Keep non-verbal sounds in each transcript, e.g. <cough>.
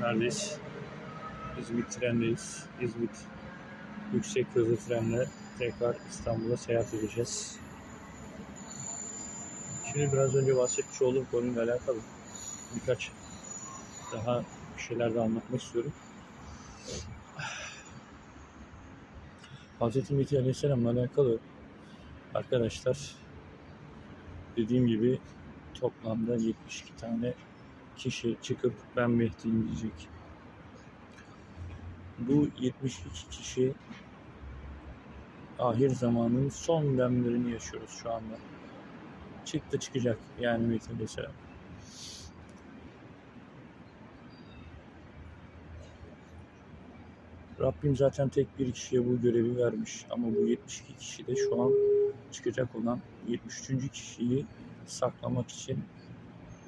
Neredeyiz? İzmit trendeyiz. İzmit yüksek hızlı trenle tekrar İstanbul'a seyahat edeceğiz. Şimdi biraz önce bahsetmiş olduğum konuyla alakalı birkaç daha bir şeyler de anlatmak istiyorum. Hz. Mehdi Aleyhisselam'la alakalı arkadaşlar dediğim gibi toplamda 72 tane kişi çıkıp ben Mehdi'yim diyecek. Bu 72 kişi ahir zamanın son demlerini yaşıyoruz şu anda. Çıktı çıkacak yani Mehdi Aleyhisselam. Rabbim zaten tek bir kişiye bu görevi vermiş ama bu 72 kişi de şu an çıkacak olan 73. kişiyi saklamak için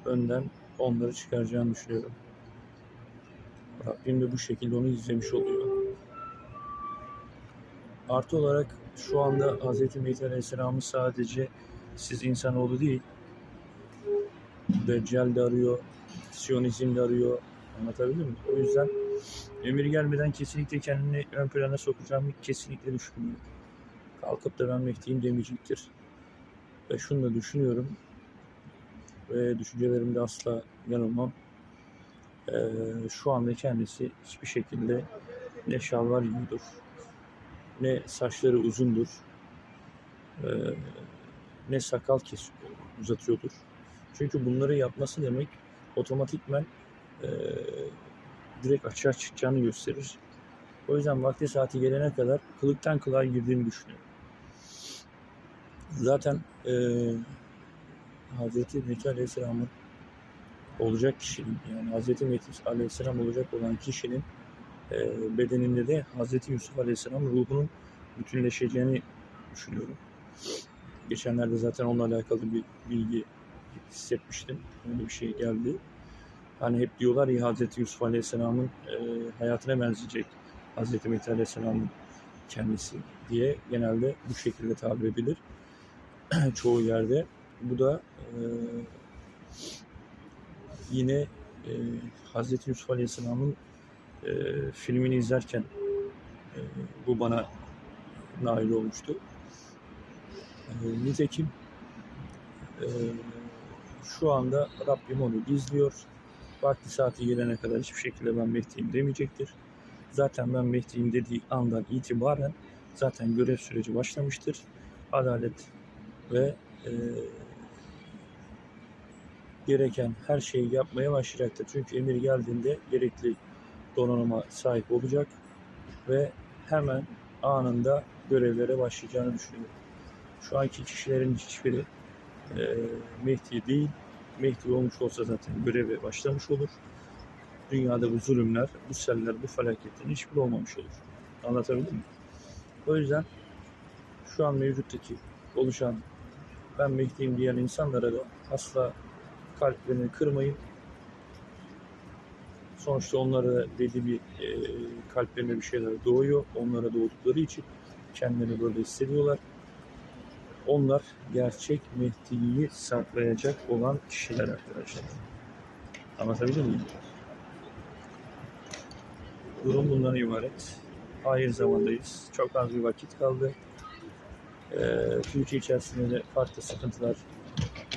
önden onları çıkaracağını düşünüyorum. Rabbim de bu şekilde onu izlemiş oluyor. Artı olarak şu anda Hz. Mehdi Aleyhisselam'ı sadece siz insanoğlu değil, Deccal de arıyor, Siyonizm de arıyor. Anlatabildim mi? O yüzden emir gelmeden kesinlikle kendini ön plana sokacağımı kesinlikle düşünmüyorum. Kalkıp da ben Mehdi'yim demeyecektir. Ve şunu da düşünüyorum. Ve düşüncelerimde asla yanılmam. Ee, şu anda kendisi hiçbir şekilde ne şalvar giyiyordur, ne saçları uzundur, ee, ne sakal kesiyor, uzatıyordur. Çünkü bunları yapması demek otomatikmen ee, direkt açığa çıkacağını gösterir. O yüzden vakti saati gelene kadar kılıktan kılığa girdiğini düşünüyorum. Zaten e, Hz. Mehdi Aleyhisselam'ın olacak kişinin yani Hz. Mehdi Aleyhisselam olacak olan kişinin e, bedeninde de Hz. Yusuf Aleyhisselam ruhunun bütünleşeceğini düşünüyorum. Geçenlerde zaten onunla alakalı bir bilgi hissetmiştim. Öyle bir şey geldi. Hani hep diyorlar ya Hz. Yusuf Aleyhisselam'ın e, hayatına benzeyecek Hz. Mehdi Aleyhisselam'ın kendisi diye genelde bu şekilde tabir edilir. <clears throat> Çoğu yerde. Bu da e, yine e, Hz. Yusuf Aleyhisselam'ın e, filmini izlerken e, bu bana nail olmuştu. E, nitekim e, şu anda Rabbim onu gizliyor. Vakti saati gelene kadar hiçbir şekilde ben Mehdi'yim demeyecektir. Zaten ben Mehdi'yim dediği andan itibaren zaten görev süreci başlamıştır. Adalet ve e, gereken her şeyi yapmaya başlayacaktır. Çünkü emir geldiğinde gerekli donanıma sahip olacak ve hemen anında görevlere başlayacağını düşünüyorum. Şu anki kişilerin hiçbiri e, Mehdi değil, Mehdi olmuş olsa zaten göreve başlamış olur. Dünyada bu zulümler, bu seller, bu felaketlerin hiçbiri olmamış olur. Anlatabildim mi? O yüzden şu an mevcuttaki oluşan ben Mehdi'yim diyen insanlara da asla kalplerini kırmayın. Sonuçta onlara belli bir e, kalplerine bir şeyler doğuyor. Onlara doğdukları için kendilerini böyle hissediyorlar. Onlar gerçek Mehdi'yi saklayacak olan kişiler arkadaşlar. Anlatabildim miyim? Durum bundan ibaret. Hayır zamandayız. Çok az bir vakit kaldı. Ee, Türkiye içerisinde de farklı sıkıntılar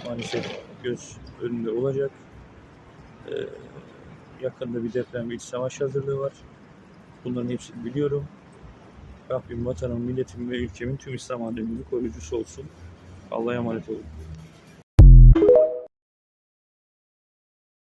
maalesef göz önünde olacak. Ee, yakında bir deprem ve iç savaş hazırlığı var. Bunların hepsini biliyorum. Rabbim vatanım, milletim ve ülkemin tüm İslam aleminin koruyucusu olsun. Allah'a emanet olun.